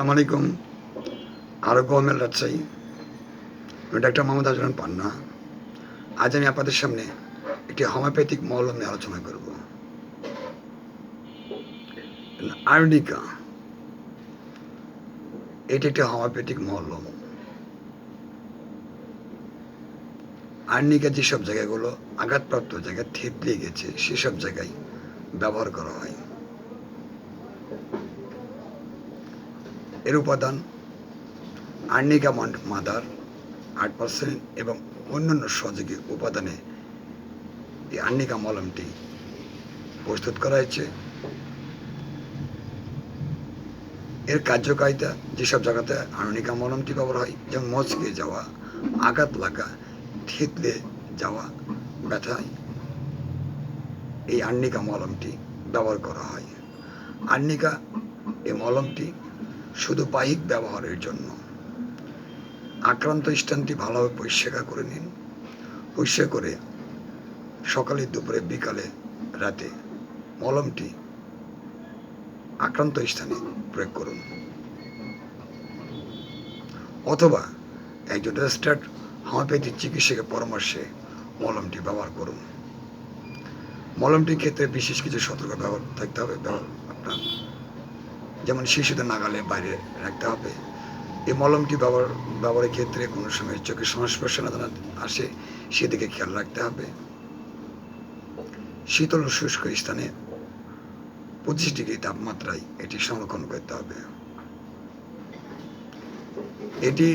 আসসালামু আলাইকুম Arogya Homeo Hall Rajshahi doctor Mohammad Ajman Panna. আজ আমি আপনাদের সামনে একটি হোমিওপ্যাথিক মলম নিয়ে আলোচনা করব। আর্নিকা। এটি একটি হোমিওপ্যাথিক মলম। আর্নিকা যেসব জায়গাগুলো আঘাতপ্রাপ্ত জায়গায় থেতলে গেছে, সেসব জায়গায় ব্যবহার করা হয়। এর উপাদান আর্নিকা মাদার, আট পার্সেন্ট এবং অন্যান্য সহযোগী উপাদানে এই আর্নিকা মলমটি প্রস্তুত করা হয়েছে। এর কার্যকারিতা যেসব জায়গাতে আর্নিকা মলমটি ব্যবহার হয়, যেমন মচকে যাওয়া, আঘাত লাগা, থেতলে যাওয়া, ব্যথায়, এই আর্নিকা মলমটি ব্যবহার করা হয়। আর্নিকা এই মলমটি শুধু বাহিক ব্যবহারের জন্য। আক্রান্ত স্থানটি ভালোভাবে পরিষ্কার করে নিন। পরিষ্কার করে সকালে, দুপুরে, বিকালে, রাতে মলমটি আক্রান্ত স্থানে প্রয়োগ করুন। অথবা একজন রেজিস্টার্ড হোমিওপ্যাথি চিকিৎসকের পরামর্শে মলমটি ব্যবহার করুন। মলমটির ক্ষেত্রে বিশেষ কিছু সতর্ক ব্যবহার থাকতে হবে আপনার যেমন শিশুদের নাগালে বাইরে রাখতে হবে। এই মলমটি ব্যবহার, ব্যবহারের ক্ষেত্রে কোনো সময় চোখের সংস্পর্শ না আসে, সেদিকে খেয়াল রাখতে হবে। শীতল ও শুষ্ক স্থানে পঁচিশ ডিগ্রি তাপমাত্রায় এটি সংরক্ষণ করতে হবে। এটি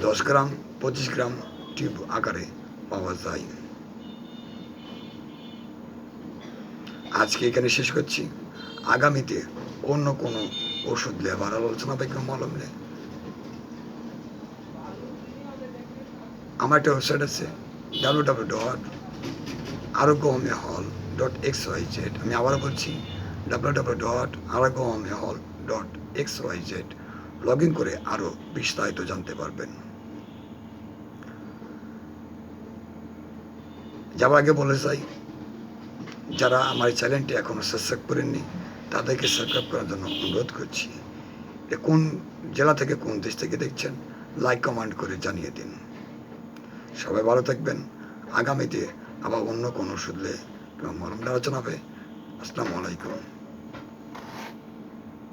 দশ গ্রাম, পঁচিশ গ্রাম টিউব আকারে পাওয়া যায়। আজকে এখানে শেষ করছি। আগামীতে অন্য কোনো ওষুধ লেবার আলোচনা কোনো মলম নেই। আমার একটা ওয়েবসাইট আছে ডাব্লিউ ডাব্লিউ ডট আরোগ্য হোমে হল ডট এক্স ওয়াই জেড আমি আবারও বলছি W W dot Arogya Homeo Hall dot X Y Z log in করে আরও বিস্তারিত জানতে পারবেন। যাওয়ার আগে বলে চাই যারা আমার এই চ্যানেলটি এখনও সাবস্ক্রাইব করেননি তাদেরকে সাবস্ক্রাইব করার জন্য অনুরোধ করছি যে কোন জেলা থেকে কোন দেশ থেকে দেখছেন লাইক কমান্ড করে জানিয়ে দিন। সবাই ভালো থাকবেন। আগামীতে আবার অন্য কোনো লে মলম আলোচনা হবে। আসসালামু আলাইকুম।